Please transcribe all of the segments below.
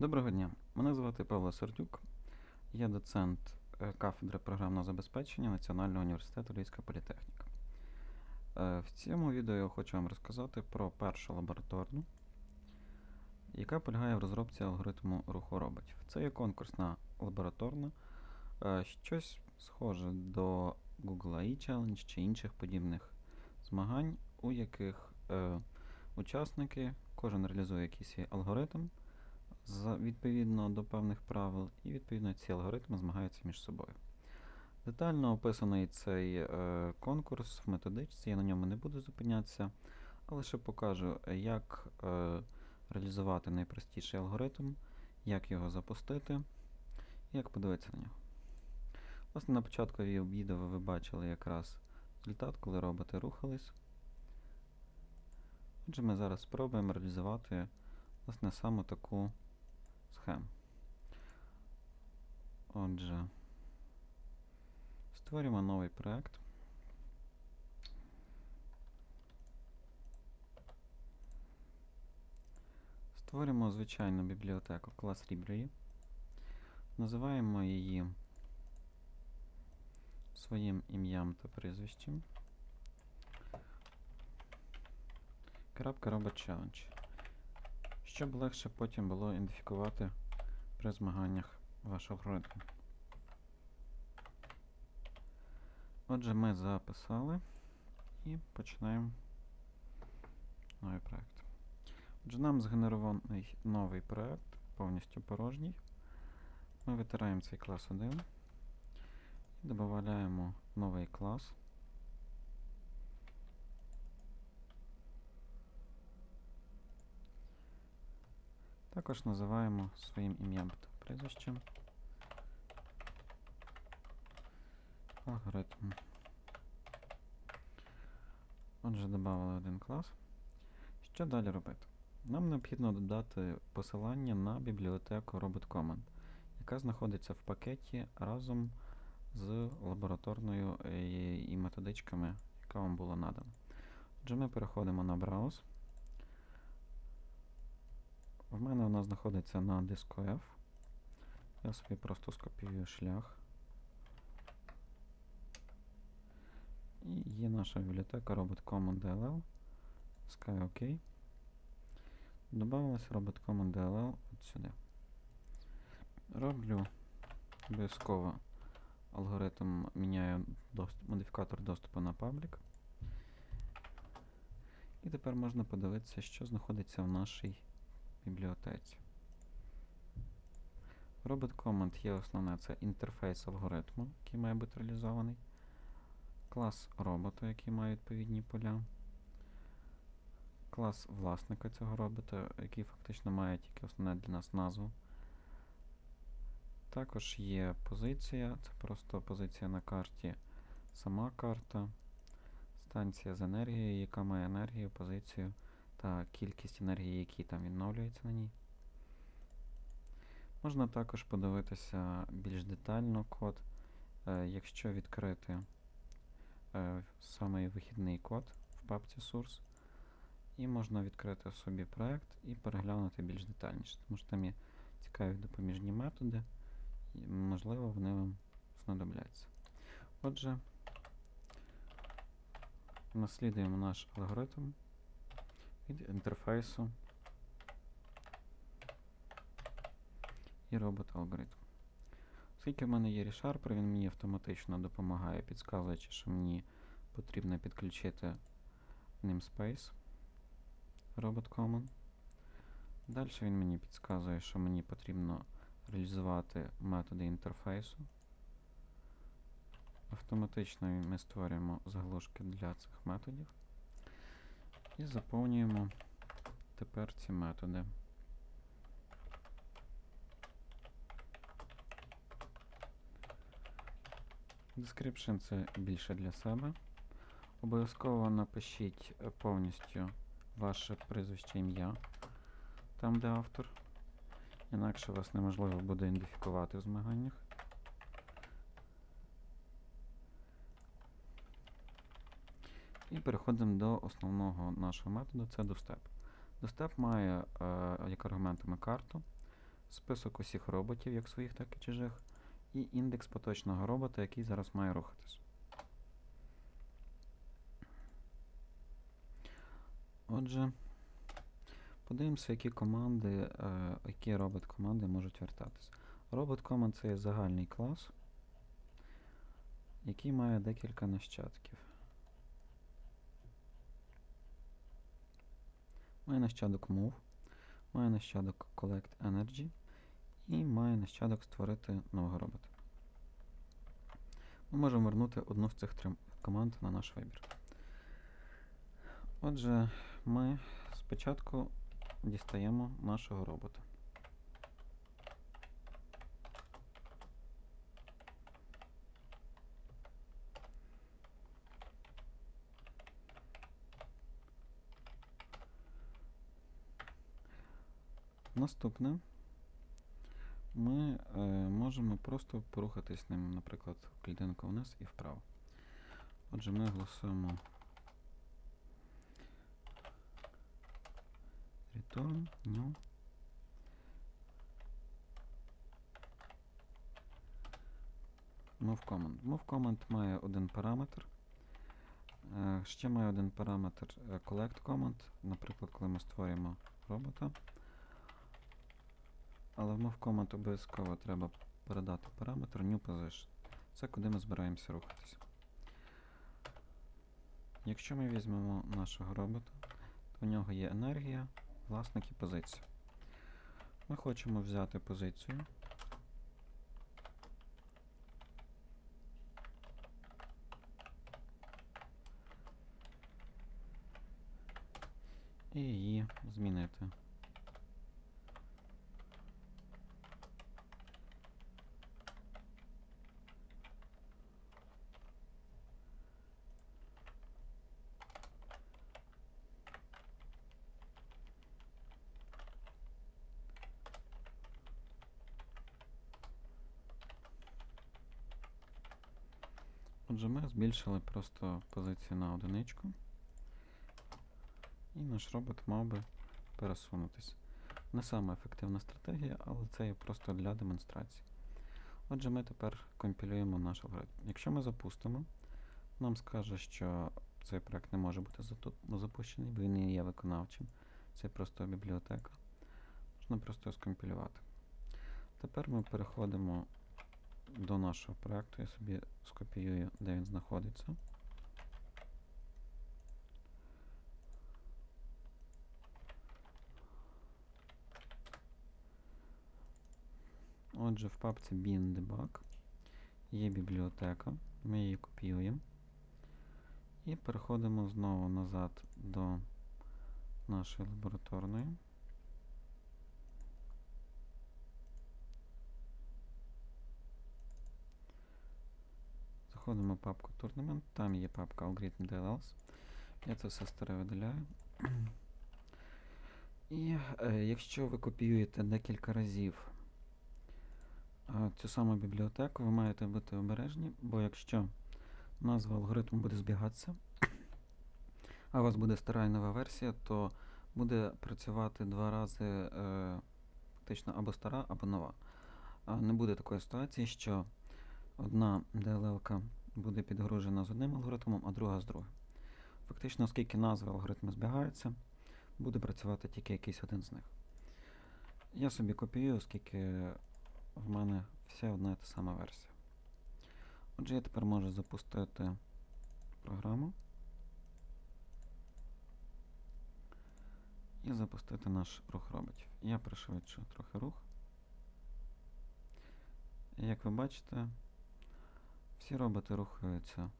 Доброго дня, мене звати Павло Сердюк, я доцент е, кафедри програмного забезпечення Національного університету Львівська політехніка. Е, В цьому відео я хочу вам розказати про першу лабораторну, яка полягає в розробці алгоритму руху роботів. Це є конкурсна лабораторна, е, щось схоже до Google AI Challenge чи інших подібних змагань, у яких е, учасники, кожен реалізує якийсь алгоритм відповідно до певних правил, і відповідно ці алгоритми змагаються між собою. Детально описаний цей е, конкурс в методичці, я на ньому не буду зупинятися, а лише покажу, як е, реалізувати найпростіший алгоритм, як його запустити, як подивитися на нього. Власне, на початку ві- відео ви бачили якраз результат, коли роботи рухались. Отже, ми зараз спробуємо реалізувати власне саме таку схему. Отже, створюємо новий проект. Створюємо звичайну бібліотеку клас Library. Називаємо її своїм ім'ям та прізвищем. Крапка Robot Challenge. Щоб легше потім було ідентифікувати при змаганнях ваш алгоритм. Отже, ми записали і починаємо новий проект. Отже, нам згенерований новий проект, повністю порожній. Ми витираємо цей клас 1 і додаємо новий клас. Також називаємо своїм ім'ям та прізвищем алгоритм. Отже, додали один клас. Що далі робити? Нам необхідно додати посилання на бібліотеку RobotCommand, яка знаходиться в пакеті разом з лабораторною е, і методичками, яка вам була надана. Отже, ми переходимо на Browse. В мене вона знаходиться на диску F. Я собі просто скопіюю шлях. І є наша бібліотека RobotCommand DLL. Sky OK. Добавилась RobotCommand DLL от сюди. Роблю обов'язково алгоритм, міняю доступ, модифікатор доступу на паблік. І тепер можна подивитися, що знаходиться в нашій бібліотеці. Robot Command є основне, це інтерфейс алгоритму, який має бути реалізований. Клас робота, який має відповідні поля. Клас власника цього робота, який фактично має тільки основне для нас назву. Також є позиція, це просто позиція на карті, сама карта, станція з енергією, яка має енергію, позицію та кількість енергії, які там відновлюється на ній. Можна також подивитися більш детально код, е, якщо відкрити е, самий вихідний код в папці Source, і можна відкрити собі проект і переглянути більш детальніше, тому що там є цікаві допоміжні методи, і, можливо, вони вам знадобляться. Отже, наслідуємо наш алгоритм інтерфейсу і робот алгоритм. Оскільки в мене є ReSharper, він мені автоматично допомагає, підказуючи, що мені потрібно підключити namespace Robot Common. Далі він мені підказує, що мені потрібно реалізувати методи інтерфейсу. Автоматично ми створюємо заглушки для цих методів. І заповнюємо тепер ці методи. Description це більше для себе. Обов'язково напишіть повністю ваше прізвище ім'я, там де автор. Інакше вас неможливо буде ідентифікувати в змаганнях. І переходимо до основного нашого методу, це достеп. Достеп має е, як аргументами карту. список усіх роботів, як своїх, так і чужих, і індекс поточного робота, який зараз має рухатись. Отже, подивимося, які команди, е, які робот команди можуть вертатись. Робот команд це загальний клас, який має декілька нащадків. Має нащадок move, має нащадок collect energy і має нащадок створити нового робота. Ми можемо вернути одну з цих трьох команд на наш вибір. Отже, ми спочатку дістаємо нашого робота. Наступне ми е, можемо просто порухатись ним, наприклад, клітинку вниз і вправо. Отже, ми голосуємо return new move command. Move command має один параметр. Е, Ще має один параметр е, collect command, наприклад, коли ми створюємо робота. Але в move обов'язково треба передати параметр new position. Це куди ми збираємося рухатися. Якщо ми візьмемо нашого робота, то в нього є енергія, власник і позиція. Ми хочемо взяти позицію. І її змінити. Отже, ми збільшили просто позицію на одиничку. І наш робот мав би пересунутися. Не саме ефективна стратегія, але це є просто для демонстрації. Отже, ми тепер компілюємо наш алгоритм. Якщо ми запустимо, нам скаже, що цей проект не може бути запущений, бо він не є виконавчим. Це просто бібліотека. Можна просто скомпілювати. Тепер ми переходимо до нашого проекту. Я собі скопіюю, де він знаходиться. Отже, в папці bin debug є бібліотека. Ми її копіюємо. І переходимо знову назад до нашої лабораторної. Заходимо в папку Tournament, там є папка Algorithm DLLs. Я це все старе видаляю. І е, якщо ви копіюєте декілька разів е, цю саму бібліотеку, ви маєте бути обережні, бо якщо назва алгоритму буде збігатися, а у вас буде стара і нова версія, то буде працювати два рази е, фактично або стара, або нова. А не буде такої ситуації, що одна DLL буде підгружена з одним алгоритмом, а друга з другим. Фактично, оскільки назви алгоритму збігаються, буде працювати тільки якийсь один з них. Я собі копіюю, оскільки в мене вся одна і та сама версія. Отже, я тепер можу запустити програму і запустити наш рух роботів. Я пришвидшу трохи рух. Як ви бачите, всі роботи рухаються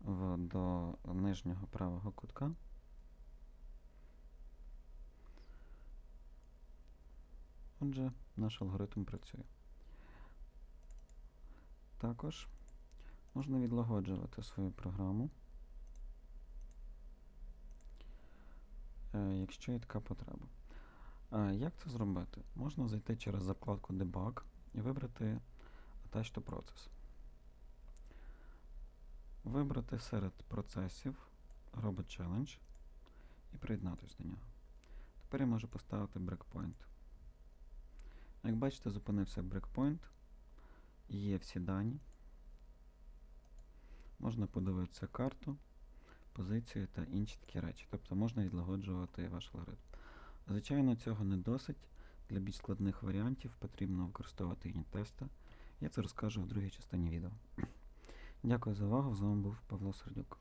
в, до нижнього правого кутка. Отже, наш алгоритм працює. Також можна відлагоджувати свою програму, е, якщо є така потреба. Як це зробити? Можна зайти через закладку Debug і вибрати Attach to Process. Вибрати серед процесів Robot Challenge і приєднатися до нього. Тепер я можу поставити breakpoint. Як бачите, зупинився брекпойнт. Є всі дані. Можна подивитися карту, позицію та інші такі речі. Тобто можна відлагоджувати ваш алгоритм. Звичайно, цього не досить. Для більш складних варіантів потрібно використовувати юніт-тести. Я це розкажу в другій частині відео. Дякую за увагу. З вами був Павло Сердюк.